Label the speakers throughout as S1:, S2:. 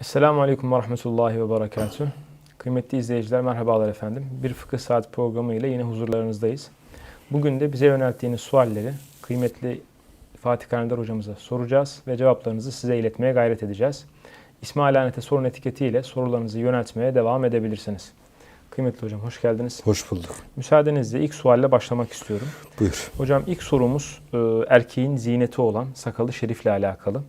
S1: Esselamu Aleyküm ve Rahmetullahi ve Berekatühü. Kıymetli izleyiciler merhabalar efendim. Bir Fıkıh Saat programı ile yine huzurlarınızdayız. Bugün de bize yönelttiğiniz sualleri kıymetli Fatih Kalender hocamıza soracağız ve cevaplarınızı size iletmeye gayret edeceğiz. İsmail Anet'e sorun etiketiyle sorularınızı yöneltmeye devam edebilirsiniz. Kıymetli hocam hoş geldiniz.
S2: Hoş bulduk.
S1: Müsaadenizle ilk sualle başlamak istiyorum.
S2: Buyur.
S1: Hocam ilk sorumuz e, erkeğin ziyneti olan sakalı şerifle alakalı.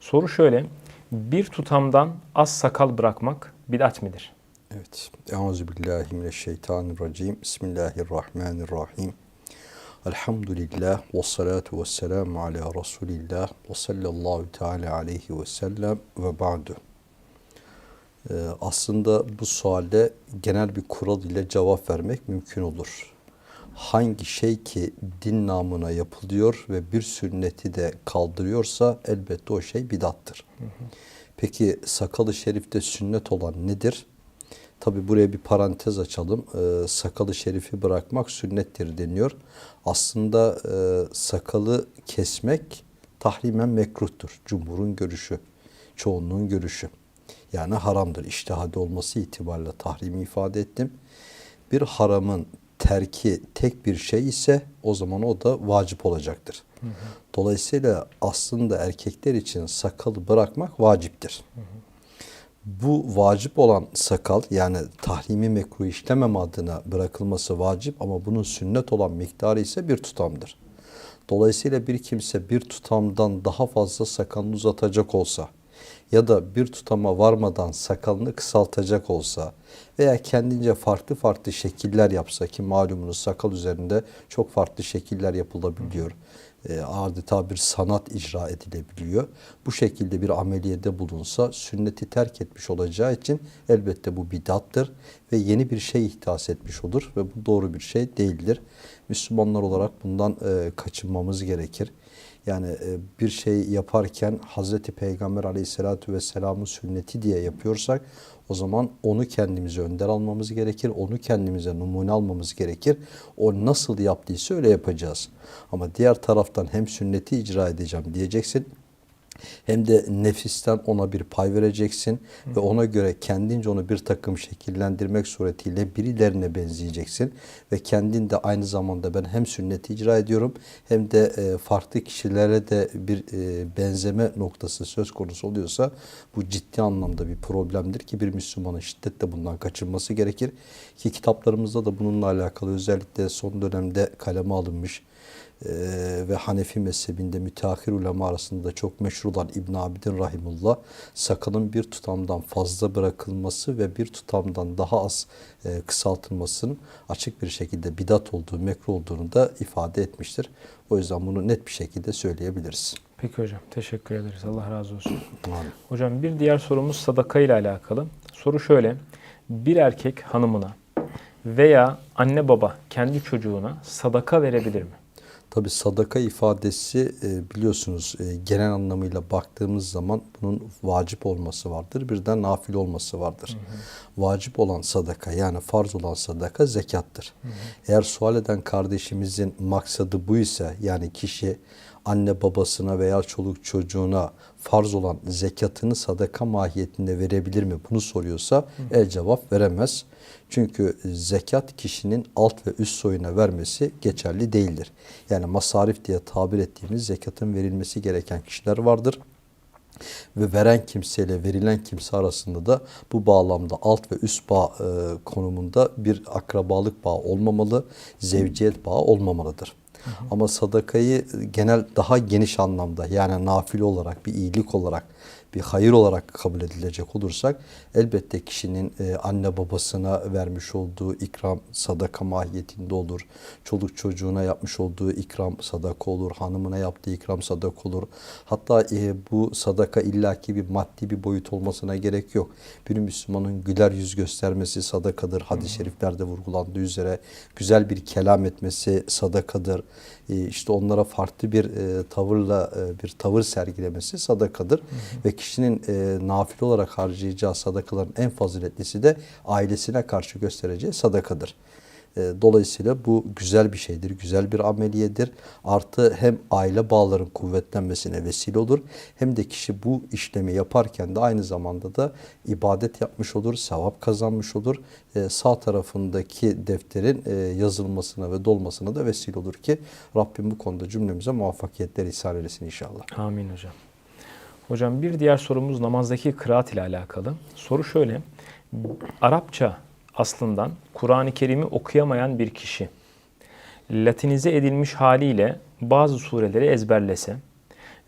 S1: Soru şöyle. Bir tutamdan az sakal bırakmak bid'at midir?
S2: Evet. Euzubillahimineşşeytanirracim. Bismillahirrahmanirrahim. Elhamdülillah ve salatu ve selamu ala Resulillah ve sallallahu teala aleyhi ve sellem ve ba'du. Ee, aslında bu sualde genel bir kural ile cevap vermek mümkün olur. Hangi şey ki din namına yapılıyor ve bir sünneti de kaldırıyorsa elbette o şey bidattır. Peki sakalı şerifte sünnet olan nedir? Tabi buraya bir parantez açalım. Ee, sakalı şerifi bırakmak sünnettir deniyor. Aslında e, sakalı kesmek tahrimen mekruhtur. Cumhurun görüşü, çoğunluğun görüşü. Yani haramdır. İştihadi olması itibariyle tahrimi ifade ettim. Bir haramın terki tek bir şey ise o zaman o da vacip olacaktır. Dolayısıyla aslında erkekler için sakalı bırakmak vaciptir. Bu vacip olan sakal yani tahrimi mekruh işlemem adına bırakılması vacip ama bunun sünnet olan miktarı ise bir tutamdır. Dolayısıyla bir kimse bir tutamdan daha fazla sakalını uzatacak olsa ya da bir tutama varmadan sakalını kısaltacak olsa veya kendince farklı farklı şekiller yapsa ki malumunuz sakal üzerinde çok farklı şekiller yapılabiliyor. E, adeta bir sanat icra edilebiliyor. Bu şekilde bir ameliyede bulunsa sünneti terk etmiş olacağı için elbette bu bidattır ve yeni bir şey ihdas etmiş olur ve bu doğru bir şey değildir. Müslümanlar olarak bundan e, kaçınmamız gerekir. Yani e, bir şey yaparken Hazreti Peygamber aleyhissalatü vesselamın sünneti diye yapıyorsak o zaman onu kendimize önder almamız gerekir. Onu kendimize numune almamız gerekir. O nasıl yaptıysa öyle yapacağız. Ama diğer taraftan hem sünneti icra edeceğim diyeceksin hem de nefisten ona bir pay vereceksin ve ona göre kendince onu bir takım şekillendirmek suretiyle birilerine benzeyeceksin. Ve kendin de aynı zamanda ben hem sünneti icra ediyorum hem de e, farklı kişilere de bir e, benzeme noktası söz konusu oluyorsa bu ciddi anlamda bir problemdir ki bir Müslümanın şiddetle bundan kaçınması gerekir. Ki kitaplarımızda da bununla alakalı özellikle son dönemde kaleme alınmış ee, ve Hanefi mezhebinde müteahhir ulema arasında da çok meşhur olan İbn Abidin Rahimullah sakalın bir tutamdan fazla bırakılması ve bir tutamdan daha az e, kısaltılmasının açık bir şekilde bidat olduğu, mekruh olduğunu da ifade etmiştir. O yüzden bunu net bir şekilde söyleyebiliriz.
S1: Peki hocam teşekkür ederiz. Allah razı olsun.
S2: Amin.
S1: Hocam bir diğer sorumuz sadaka ile alakalı. Soru şöyle. Bir erkek hanımına veya anne baba kendi çocuğuna sadaka verebilir mi?
S2: Tabi sadaka ifadesi e, biliyorsunuz e, genel anlamıyla baktığımız zaman bunun vacip olması vardır. Bir de nafil olması vardır. Hı hı. Vacip olan sadaka yani farz olan sadaka zekattır. Hı hı. Eğer sual eden kardeşimizin maksadı bu ise yani kişi anne babasına veya çoluk çocuğuna farz olan zekatını sadaka mahiyetinde verebilir mi? Bunu soruyorsa el cevap veremez. Çünkü zekat kişinin alt ve üst soyuna vermesi geçerli değildir. Yani masarif diye tabir ettiğimiz zekatın verilmesi gereken kişiler vardır. Ve veren kimseyle verilen kimse arasında da bu bağlamda alt ve üst bağ e, konumunda bir akrabalık bağı olmamalı, zevciyet bağı olmamalıdır. Ama sadakayı genel daha geniş anlamda yani nafile olarak bir iyilik olarak bir hayır olarak kabul edilecek olursak elbette kişinin e, anne babasına vermiş olduğu ikram sadaka mahiyetinde olur. Çoluk çocuğuna yapmış olduğu ikram sadaka olur. Hanımına yaptığı ikram sadaka olur. Hatta e, bu sadaka illaki bir maddi bir boyut olmasına gerek yok. Bir Müslümanın güler yüz göstermesi sadakadır. Hadis-i şeriflerde vurgulandığı üzere güzel bir kelam etmesi sadakadır. E, işte onlara farklı bir e, tavırla e, bir tavır sergilemesi sadakadır. Hı hı. Ve kişinin e, nafile olarak harcayacağı sadakaların en faziletlisi de ailesine karşı göstereceği sadakadır. E, dolayısıyla bu güzel bir şeydir, güzel bir ameliyedir. Artı hem aile bağların kuvvetlenmesine vesile olur hem de kişi bu işlemi yaparken de aynı zamanda da ibadet yapmış olur, sevap kazanmış olur. E, sağ tarafındaki defterin e, yazılmasına ve dolmasına da vesile olur ki Rabbim bu konuda cümlemize muvaffakiyetler ihsan eylesin inşallah.
S1: Amin hocam. Hocam bir diğer sorumuz namazdaki kıraat ile alakalı. Soru şöyle. Arapça aslından Kur'an-ı Kerim'i okuyamayan bir kişi Latinize edilmiş haliyle bazı sureleri ezberlese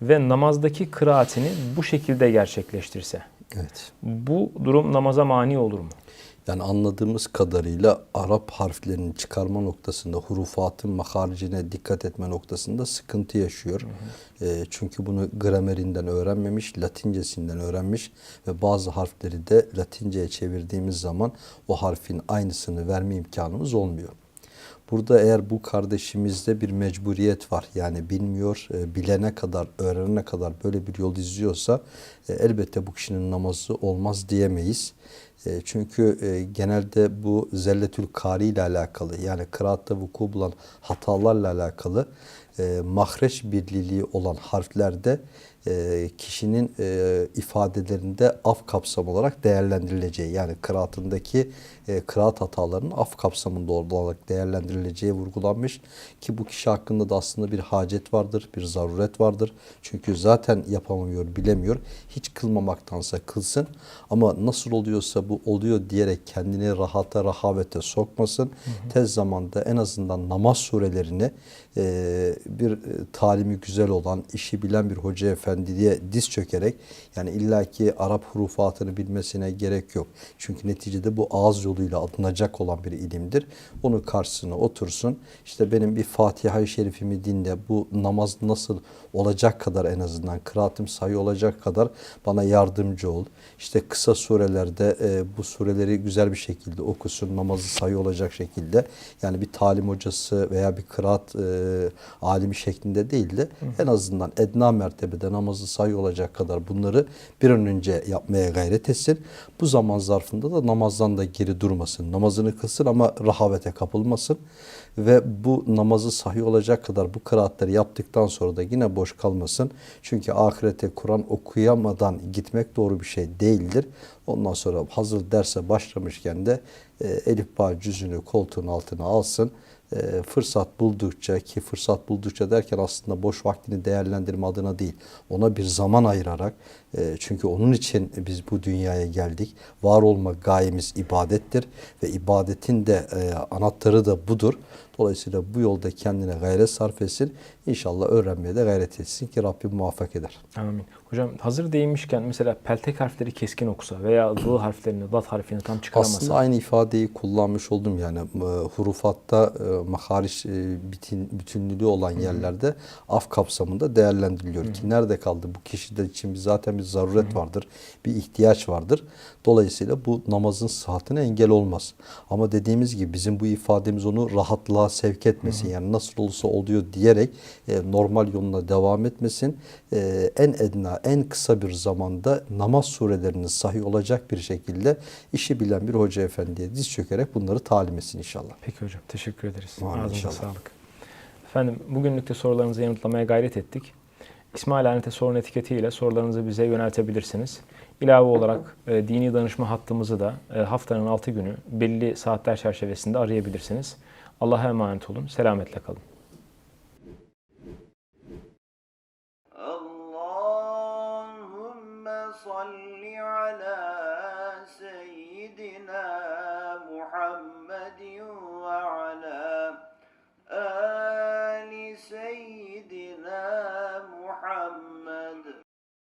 S1: ve namazdaki kıraatini bu şekilde gerçekleştirse
S2: Evet.
S1: bu durum namaza mani olur mu?
S2: Yani anladığımız kadarıyla Arap harflerinin çıkarma noktasında hurufatın maharicine dikkat etme noktasında sıkıntı yaşıyor. E, çünkü bunu gramerinden öğrenmemiş, latincesinden öğrenmiş ve bazı harfleri de latinceye çevirdiğimiz zaman o harfin aynısını verme imkanımız olmuyor. Burada eğer bu kardeşimizde bir mecburiyet var yani bilmiyor, e, bilene kadar, öğrenene kadar böyle bir yol izliyorsa e, elbette bu kişinin namazı olmaz diyemeyiz. E, çünkü genelde bu zelletül kari ile alakalı yani kıraatta vuku bulan hatalarla alakalı e, mahreç birliliği olan harflerde e, kişinin e, ifadelerinde af kapsamı olarak değerlendirileceği yani kıraatındaki e, kıraat hatalarının af kapsamında olarak değerlendirileceği vurgulanmış ki bu kişi hakkında da aslında bir hacet vardır, bir zaruret vardır. Çünkü zaten yapamıyor, bilemiyor. Hiç kılmamaktansa kılsın ama nasıl oluyorsa bu oluyor diyerek kendini rahata, rahavete sokmasın. Tez zamanda en azından namaz surelerini e, bir e, talimi güzel olan, işi bilen bir hoca efendiye diz çökerek yani illaki Arap hurufatını bilmesine gerek yok. Çünkü neticede bu ağız yoluyla alınacak olan bir ilimdir. Onun karşısına otursun. İşte benim bir Fatiha-i Şerifimi dinle. Bu namaz nasıl olacak kadar en azından kıraatım sayı olacak kadar bana yardımcı ol. İşte kısa surelerde e, bu sureleri güzel bir şekilde okusun. Namazı sayı olacak şekilde. Yani bir talim hocası veya bir kıraat e, alimi şeklinde değil de en azından edna mertebede namazı sayı olacak kadar bunları bir an önce yapmaya gayret etsin. Bu zaman zarfında da namazdan da geri durmasın. Namazını kılsın ama rahavete kapılmasın. Ve bu namazı sahih olacak kadar bu kıraatleri yaptıktan sonra da yine boş kalmasın. Çünkü ahirete Kur'an okuyamadan gitmek doğru bir şey değildir. Ondan sonra hazır derse başlamışken de e, Elif Bağ cüzünü koltuğun altına alsın e, fırsat buldukça ki fırsat buldukça derken aslında boş vaktini değerlendirme adına değil ona bir zaman ayırarak çünkü onun için biz bu dünyaya geldik var olma gayemiz ibadettir ve ibadetin de e, anahtarı da budur dolayısıyla bu yolda kendine gayret sarf etsin İnşallah öğrenmeye de gayret etsin ki Rabbim muvaffak eder.
S1: Amin. Hocam hazır değinmişken mesela peltek harfleri keskin okusa veya zı harflerini, dat harfini tam çıkaramasa.
S2: Aslında aynı ifadeyi kullanmış oldum yani e, hurufatta e, mahariç e, bütün, bütünlüğü olan yerlerde af kapsamında değerlendiriliyor Hı -hı. ki nerede kaldı bu kişiler için bir, zaten bir zaruret vardır, bir ihtiyaç vardır. Dolayısıyla bu namazın sıhhatine engel olmaz. Ama dediğimiz gibi bizim bu ifademiz onu rahatlığa sevk etmesin. Yani nasıl olursa oluyor diyerek e, normal yoluna devam etmesin. E, en edna, en kısa bir zamanda namaz surelerinin sahih olacak bir şekilde işi bilen bir hoca efendiye diz çökerek bunları talim etsin inşallah.
S1: Peki hocam teşekkür ederiz. Ağzınıza sağlık. Efendim bugünlük de sorularınızı yanıtlamaya gayret ettik. İsmail Anet'e sorun etiketiyle sorularınızı bize yöneltebilirsiniz. İlave olarak e, dini danışma hattımızı da e, haftanın 6 günü belli saatler çerçevesinde arayabilirsiniz. Allah'a emanet olun. Selametle kalın.